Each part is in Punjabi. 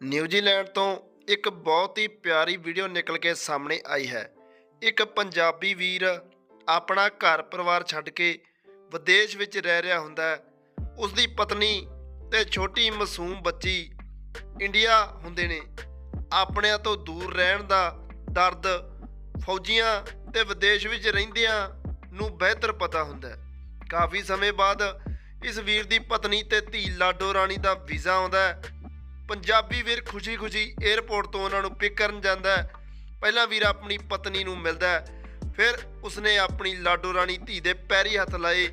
ਨਿਊਜ਼ੀਲੈਂਡ ਤੋਂ ਇੱਕ ਬਹੁਤ ਹੀ ਪਿਆਰੀ ਵੀਡੀਓ ਨਿਕਲ ਕੇ ਸਾਹਮਣੇ ਆਈ ਹੈ। ਇੱਕ ਪੰਜਾਬੀ ਵੀਰ ਆਪਣਾ ਘਰ ਪਰਿਵਾਰ ਛੱਡ ਕੇ ਵਿਦੇਸ਼ ਵਿੱਚ ਰਹਿ ਰਿਹਾ ਹੁੰਦਾ ਹੈ। ਉਸ ਦੀ ਪਤਨੀ ਤੇ ਛੋਟੀ ਮਾਸੂਮ ਬੱਚੀ ਇੰਡੀਆ ਹੁੰਦੇ ਨੇ। ਆਪਣਿਆਂ ਤੋਂ ਦੂਰ ਰਹਿਣ ਦਾ ਦਰਦ ਫੌਜੀਆਂ ਤੇ ਵਿਦੇਸ਼ ਵਿੱਚ ਰਹਿੰਦਿਆਂ ਨੂੰ ਬਿਹਤਰ ਪਤਾ ਹੁੰਦਾ ਕਾਫੀ ਸਮੇਂ ਬਾਅਦ ਇਸ ਵੀਰ ਦੀ ਪਤਨੀ ਤੇ ਧੀ ਲਾਡੋ ਰਾਣੀ ਦਾ ਵੀਜ਼ਾ ਆਉਂਦਾ ਹੈ। ਪੰਜਾਬੀ ਵੀਰ ਖੁਸ਼ੀ-ਖੁਸ਼ੀ 에ਅਰਪੋਰਟ ਤੋਂ ਉਹਨਾਂ ਨੂੰ ਪਿਕ ਕਰਨ ਜਾਂਦਾ ਹੈ। ਪਹਿਲਾਂ ਵੀਰ ਆਪਣੀ ਪਤਨੀ ਨੂੰ ਮਿਲਦਾ ਹੈ। ਫਿਰ ਉਸਨੇ ਆਪਣੀ ਲਾਡੋ ਰਾਣੀ ਧੀ ਦੇ ਪੈਰੀ ਹੱਥ ਲਾਏ।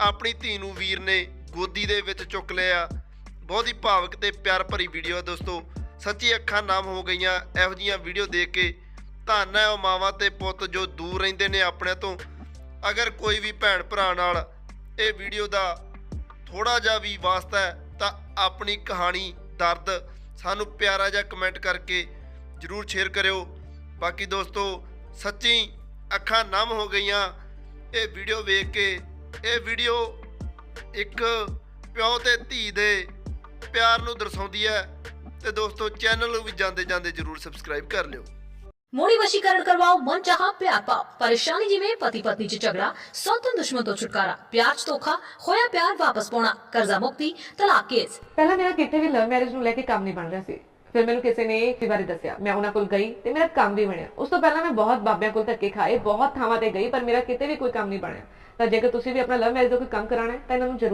ਆਪਣੀ ਧੀ ਨੂੰ ਵੀਰ ਨੇ ਗੋਦੀ ਦੇ ਵਿੱਚ ਚੁੱਕ ਲਿਆ। ਬਹੁਤ ਹੀ ਭਾਵਕ ਤੇ ਪਿਆਰ ਭਰੀ ਵੀਡੀਓ ਹੈ ਦੋਸਤੋ। ਸੱਚੀ ਅੱਖਾਂ ਨਾਮ ਹੋ ਗਈਆਂ ਇਹੋ ਜਿਹੀਆਂ ਵੀਡੀਓ ਦੇਖ ਕੇ। ਧੰਨ ਹੈ ਉਹ ਮਾਵਾਂ ਤੇ ਪੁੱਤ ਜੋ ਦੂਰ ਰਹਿੰਦੇ ਨੇ ਆਪਣੇ ਤੋਂ। ਅਗਰ ਕੋਈ ਵੀ ਭੈਣ ਭਰਾ ਨਾਲ ਇਹ ਵੀਡੀਓ ਦਾ ਥੋੜਾ ਜਿਹਾ ਵੀ ਵਾਸਤਾ ਹੈ, ਤਾਂ ਆਪਣੀ ਕਹਾਣੀ ਦਰਦ, ਸਾਨੂੰ ਪਿਆਰਾ ਜਿਹਾ ਕਮੈਂਟ ਕਰਕੇ ਜਰੂਰ ਸ਼ੇਅਰ ਕਰਿਓ। ਬਾਕੀ ਦੋਸਤੋ, ਸੱਚੀ ਅੱਖਾਂ ਨਮ ਹੋ ਗਈਆਂ। ਇਹ ਵੀਡੀਓ ਵੇਖ ਕੇ, ਇਹ ਵੀਡੀਓ ਇੱਕ ਪਿਓ ਤੇ ਧੀ ਦੇ ਪਿਆਰ ਨੂੰ ਦਰਸਾਉਂਦੀ ਹੈ। ਤੇ ਦੋਸਤੋ ਚੈਨਲ ਨੂੰ ਵੀ ਜਾਂਦੇ ਜਾਂਦੇ ਜਰੂਰ ਸਬਸਕ੍ਰਾਈਬ ਕਰ ਲਿਓ। ਮੋੜੀ ਵਸ਼ੀਕਰਨ ਕਰਵਾਓ, ਮਨ ਚਾਹਾ, ਪਿਆਰ ਪਾਓ। ਪਰੇਸ਼ਾਨੀ ਜਿਵੇਂ ਪਤੀ ਪਤਨੀ ਚ ਝਗੜਾ, ਸੌਤਨ ਤੋਂ ਛੁਟਕਾਰਾ, ਪਿਆਰ ਚ ਹੋਇਆ ਪਿਆਰ ਵਾਪਸ ਪਾਉਣਾ, ਕਰਜ਼ਾ ਮੁਕਤੀ, ਤਲਾਕ ਕੇਸ। ਪਹਿਲਾਂ ਮੇਰਾ ਕਿਤੇ ਵੀ ਲਵ ਮੈਰਿਜ ਨੂੰ ਲੈ ਕੇ ਕੰਮ ਨਹੀਂ ਬਣ ਰਿਹਾ ਸੀ। ਫਿਰ ਮੈਨੂੰ ਕਿਸੇ ਨੇ ਇਸ ਬਾਰੇ ਦੱਸਿਆ। ਮੈਂ ਉਹਨਾਂ ਕੋਲ ਗਈ ਤੇ ਮੇਰਾ ਕੰਮ ਵੀ ਬਣਿਆ। ਉਸ ਤੋਂ ਪਹਿਲਾਂ ਮੈਂ ਬਹੁਤ ਬਾਬਿਆਂ ਕੋਲ ਧੱਕੇ ਖਾਏ, ਬਹੁਤ ਥਾਵਾਂ ਤੇ ਗਈ, ਪਰ ਮੇਰਾ ਕਿਤੇ ਵੀ ਕੋਈ ਕੰਮ ਨਹੀਂ ਬਣਿਆ। ਤਾਂ ਜੇਕਰ ਤੁਸੀਂ ਵੀ ਆਪਣਾ ਲਵ ਮੈਰਿਜ ਦਾ ਕੋਈ ਕੰਮ ਕਰਾਣਾ ਹੈ, ਤਾਂ ਇਹਨਾਂ ਨੂੰ ਜ਼ਰੂਰ